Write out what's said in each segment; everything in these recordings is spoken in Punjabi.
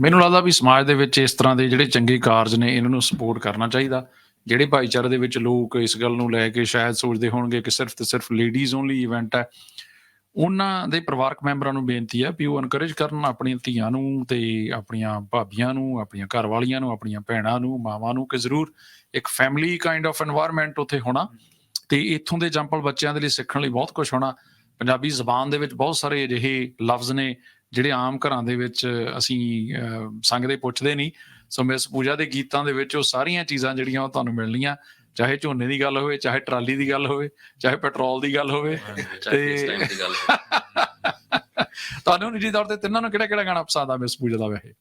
ਮੈਨੂੰ ਲੱਗਦਾ ਵੀ ਸਮਾਜ ਦੇ ਵਿੱਚ ਇਸ ਤਰ੍ਹਾਂ ਦੇ ਜਿਹੜੇ ਚੰਗੇ ਕਾਰਜ ਨੇ, ਇਹਨਾਂ ਨੂੰ ਸਪੋਰਟ ਕਰਨਾ ਚਾਹੀਦਾ। ਜਿਹੜੇ ਭਾਈਚਾਰੇ ਦੇ ਵਿੱਚ ਲੋਕ ਇਸ ਗੱਲ ਨੂੰ ਲੈ ਕੇ ਸ਼ਾਇਦ ਸੋਚਦੇ ਹੋਣਗੇ ਕਿ ਸਿਰਫ ਤੇ ਸਿਰਫ ਲੇਡੀਜ਼ ਓਨਲੀ ਇਵੈਂਟ ਹੈ। ਉਹਨਾਂ ਦੇ ਪਰਿਵਾਰਕ ਮੈਂਬਰਾਂ ਨੂੰ ਬੇਨਤੀ ਹੈ ਵੀ ਉਹ ਐਨਕਰੇਜ ਕਰਨ ਆਪਣੀਆਂ ਧੀਆਂ ਨੂੰ ਤੇ ਆਪਣੀਆਂ ਭਾਬੀਆਂ ਨੂੰ, ਆਪਣੀਆਂ ਘਰ ਵਾਲੀਆਂ ਨੂੰ, ਆਪਣੀਆਂ ਭੈਣਾਂ ਨੂੰ, ਮਾਵਾਂ ਨੂੰ ਕਿ ਜ਼ਰੂਰ ਇੱਕ ਫੈਮਿਲੀ ਕਾਈਂਡ ਆਫ এনवायरमेंट ਉੱਥੇ ਹੋਣਾ ਤੇ ਇੱਥੋਂ ਦੇ ਜੰਪਲ ਬੱਚਿਆਂ ਦੇ ਲਈ ਸਿੱਖਣ ਲਈ ਬਹੁਤ ਕੁਝ ਹੋਣਾ। ਪੰਜਾਬੀ ਜ਼ਬਾਨ ਦੇ ਵਿੱਚ ਬਹੁਤ ਸਾਰੇ ਅਜਿਹੇ ਲਫ਼ਜ਼ ਨੇ ਜਿਹੜੇ ਆਮ ਘਰਾਂ ਦੇ ਵਿੱਚ ਅਸੀਂ ਸੰਗਦੇ ਪੁੱਛਦੇ ਨਹੀਂ। ਸੋ ਮਿਸ ਪੂਜਾ ਦੇ ਗੀਤਾਂ ਦੇ ਵਿੱਚ ਉਹ ਸਾਰੀਆਂ ਚੀਜ਼ਾਂ ਜਿਹੜੀਆਂ ਉਹ ਤੁਹਾਨੂੰ ਮਿਲਣੀਆਂ। ਚਾਹੇ ਝੋਨੇ ਦੀ ਗੱਲ ਹੋਵੇ ਚਾਹੇ ਟਰਾਲੀ ਦੀ ਗੱਲ ਹੋਵੇ ਚਾਹੇ ਪੈਟਰੋਲ ਦੀ ਗੱਲ ਹੋਵੇ ਹੈ ਤੁਹਾਨੂੰ ਨਿੱਜੀ ਤੌਰ ਤੇ ਤਿੰਨਾਂ ਨੂੰ ਕਿਹੜਾ ਕਿਹੜਾ ਗਾਣਾ ਪਸੰਦ ਆ ਮਿਸ ਪੂਜਾ ਦਾ ਵੈਸੇ?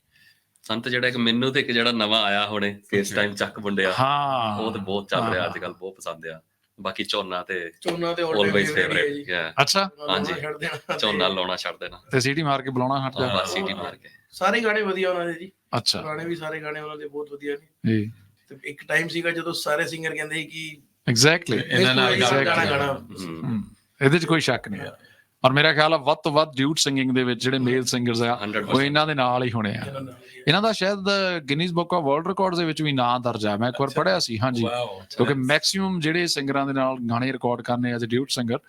ਸੰਤ ਜਿਹੜਾ ਇੱਕ ਮੈਨੂੰ ਤੇ ਇੱਕ ਜਿਹੜਾ ਨਵਾਂ ਆਇਆ ਹੁਣੇ ਫੇਸ ਟਾਈਮ ਚੱਕ ਮੁੰਡਿਆ। ਹਾਂ। ਉਹ ਤੇ ਬਹੁਤ ਚੱਲ ਰਿਹਾ। ਅੱਜ ਕੱਲ ਬਹੁਤ ਪਸੰਦ ਆ। ਬਾਕੀ ਝੋਨਾ ਤੇ ਚੋਨਾ ਤੇ ਆਲਵੇਜ਼ ਫੇਵਰੇਟ ਯਾ ਅੱਛਾ। ਹਾਂਜੀ। ਛੱਡ ਦੇਣਾ। ਝੋਨਾ ਲਾਉਣਾ ਛੱਡ ਦੇਣਾ। ਤੇ ਸੀਟੀ ਮਾਰ ਕੇ ਬੁਲਾਉਣਾ ਹਟ ਜਾ। ਬਸ ਸੀਟੀ ਮਾਰ ਕੇ। ਸਾਰੇ ਗਾਣੇ ਵਧੀਆ ਉਹਨਾਂ ਦੇ ਜੀ। ਅੱਛਾ। ਗਾਣੇ ਵੀ ਸਾਰੇ ਗਾਣੇ ਉਹਨਾਂ ਦੇ ਬਹੁਤ ਵਧੀਆ ਨੇ। ਜੀ। ਤੇ ਇੱਕ ਟਾਈਮ ਸੀਗਾ ਜਦੋਂ ਸਾਰੇ ਸਿੰਗਰ ਕਹਿੰਦੇ ਸੀ ਕਿ ਐਗਜ਼ੈਕਟਲੀ ਇਹਨਾਂ ਨਾਲ ਗਾਣਾ. ਗਾਣਾ। ਇਹਦੇ 'ਚ ਕੋਈ ਸ਼ੱਕ ਨਹੀਂ। ਹੈ। ਔਰ ਮੇਰਾ ਖਿਆਲ ਆ ਵੱਧ ਤੋਂ ਵੱਧ ਡਿਊਟ ਸਿੰਗਿੰਗ ਦੇ ਵਿੱਚ ਜਿਹੜੇ ਮੇਲ ਸਿੰਗਰਸ ਆ 100% ਉਹ ਇਹਨਾਂ ਦੇ ਨਾਲ ਹੀ ਹੋਣੇ ਆ। ਇਹਨਾਂ ਦਾ ਸ਼ਾਇਦ Guinness Book of World Records ਦੇ ਵਿੱਚ ਵੀ ਨਾਂ ਦਰਜ ਆ। ਮੈਂ ਇੱਕ ਵਾਰ ਪੜ੍ਹਿਆ ਸੀ ਹਾਂਜੀ। ਕਿਉਂਕਿ ਮੈਕਸਿਮਮ ਜਿਹੜੇ ਸਿੰਗਰਾਂ ਦੇ ਨਾਲ ਗਾਣੇ ਰਿਕਾਰਡ ਕਰਨੇ ਐਜ਼ ਅ ਡਿਊਟ ਸਿੰਗਰ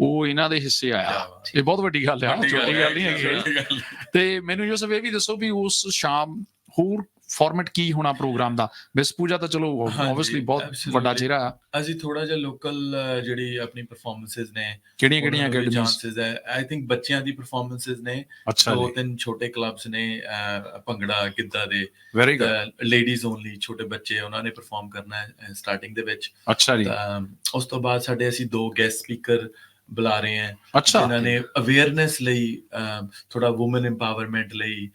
ਉਹ ਇਹਨਾਂ ਦੇ ਹਿੱਸੇ ਆਇਆ। ਇਹ ਬਹੁਤ ਵੱਡੀ ਗੱਲ ਆ ਛੋਟੀ ਗੱਲ ਨਹੀਂ ਹੈਗੀ। ਤੇ ਮੈਨੂੰ ਯੂਸਫ ਇਹ ਵੀ ਦੱਸੋ ਵੀ ਉਸ ਸ਼ਾਮ ਹੋਰ ਫਾਰਮੈਟ ਕੀ ਹੋਣਾ ਪ੍ਰੋਗਰਾਮ ਦਾ? ਮਿਸ ਪੂਜਾ ਤਾਂ ਚਲੋ ਆਬਵੀਅਸਲੀ ਬਹੁਤ. ਵੱਡਾ ਚਿਹਰਾ ਆ। ਅਸੀਂ ਥੋੜਾ ਜਿਹਾ ਲੋਕਲ ਜਿਹੜੀ ਆਪਣੀ ਪਰਫਾਰਮੈਂਸਸ ਨੇ ਕਿਹੜੀਆਂ ਕਿਹੜੀਆਂ ਅਕੈਡਮੀਜ਼ ਹੈ। ਆਈ ਥਿੰਕ ਬੱਚਿਆਂ ਦੀ ਪਰਫਾਰਮੈਂਸਸ ਨੇ ਦੋ ਤਿੰਨ ਛੋਟੇ ਕਲੱਬਸ ਨੇ ਭੰਗੜਾ ਗਿੱਧਾ ਦੇ। ਵੈਰੀ ਗੁੱਡ ਲੇਡੀਜ਼ ਓਨਲੀ ਛੋਟੇ ਬੱਚੇ ਉਹਨਾਂ ਨੇ ਪਰਫਾਰਮ ਕਰਨਾ ਹੈ ਸਟਾਰਟਿੰਗ ਦੇ ਵਿੱਚ। ਅੱਛਾ ਜੀ। ਉਸ ਤੋਂ ਬਾਅਦ ਸਾਡੇ ਅਸੀਂ ਦੋ ਗੈਸਟ ਸਪੀਕਰ ਬੁਲਾ ਰਹੇ ਹਾਂ ਜਿਨ੍ਹਾਂ ਨੇ ਅਵੇਅਰਨੈਸ ਲਈ ਥੋੜਾ ਔਮਨ ਐਮਪਾਵਰਮੈਂਟ ਲਈ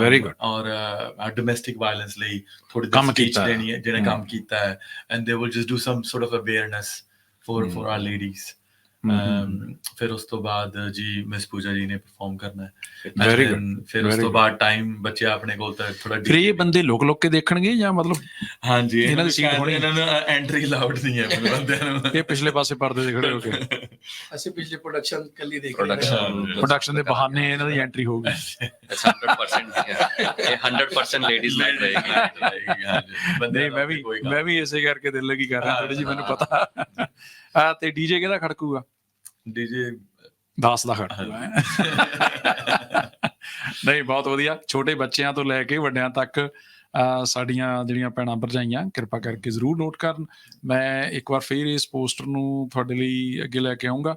Very good. ਔਰ ਡੋਮੈਸਟਿਕ ਵਾਇਲੈਂਸ ਲਈ ਥੋੜੀ ਕੰਮ ਕੀਤਾ ਹੈ। ਦੇਣੀ ਹੈ ਹਮ। ਕੰਮ ਕੀਤਾ ਹੈ and they will just do some sort of awareness for. For our ladies ਫਿਰ ਉਸ ਤੋਂ ਬਾਅਦ ਜੀ ਮਿਸ ਪੂਜਾ ਜੀ ਨੇ ਪਰਫਾਰਮ ਕਰਨਾ ਹੈ good. then ਫਿਰ ਉਸ ਤੋਂ. ਬਾਅਦ ਟਾਈਮ ਬਚਿਆ ਆਪਣੇ ਕੋਲ ਤਾਂ ਥੋੜਾ ਫਿਰ ਇਹ ਬੰਦੇ ਲੁਕ ਲੁਕ ਕੇ ਦੇਖਣਗੇ ਜਾਂ ਮਤਲਬ ਹਾਂਜੀ ਇਹਨਾਂ ਦੀ seat ਹੋਣੀ। ਇਹਨਾਂ ਨੂੰ ਐਂਟਰੀ ਅਲਾਉਡ ਨਹੀਂ ਹੈ ਬੰਦਿਆਂ ਨੂੰ ਇਹ ਪਿਛਲੇ ਪਾਸੇ ਪਰਦੇ ਦੇ ਖੜੇ ਹੋ ਕੇ ਅਸੀਂ ਪਿਛਲੇ ਪ੍ਰੋਡਕਸ਼ਨ ਕੱਲੀ ਦੇਖ Production. ਪ੍ਰੋਡਕਸ਼ਨ ਦੇ ਬਹਾਨੇ ਇਹਨਾਂ ਦੀ ਐਂਟਰੀ ਹੋਊਗੀ It's 100% yeah. ਇਹ 100% ਲੇਡੀਜ਼ ਨਾਈਟ ਰਹੇਗੀ ਨਹੀਂ ਮੈਂ ਵੀ ਮੈਂ ਵੀ ਇਸੇ ਕਰਕੇ ਦਿਲ ਲੱਗੀ ਕਰ ਰਿਹਾ ਥੋੜੀ ਜੀ ਮੈਨੂੰ ਪਤਾ ਆ ਤੇ ਡੀਜੇ ਕਿਹਦਾ ਖੜਕੂਗਾ ਡੀਜੇ 10 ਦਾ ਖੜਕੂਗਾ ਨਹੀਂ ਬਹੁਤ ਵਧੀਆ ਛੋਟੇ ਬੱਚਿਆਂ ਤੋਂ ਲੈ ਕੇ ਵੱਡਿਆਂ ਤੱਕ ਸਾਡੀਆਂ ਜਿਹੜੀਆਂ ਭੈਣਾਂ ਭਰਜਾਈਆਂ ਕਿਰਪਾ ਕਰਕੇ ਜ਼ਰੂਰ ਨੋਟ ਕਰਨ ਮੈਂ ਇੱਕ ਵਾਰ ਫੇਰ ਇਸ ਪੋਸਟਰ ਨੂੰ ਤੁਹਾਡੇ ਲਈ ਅੱਗੇ ਲੈ ਕੇ ਆਉਂਗਾ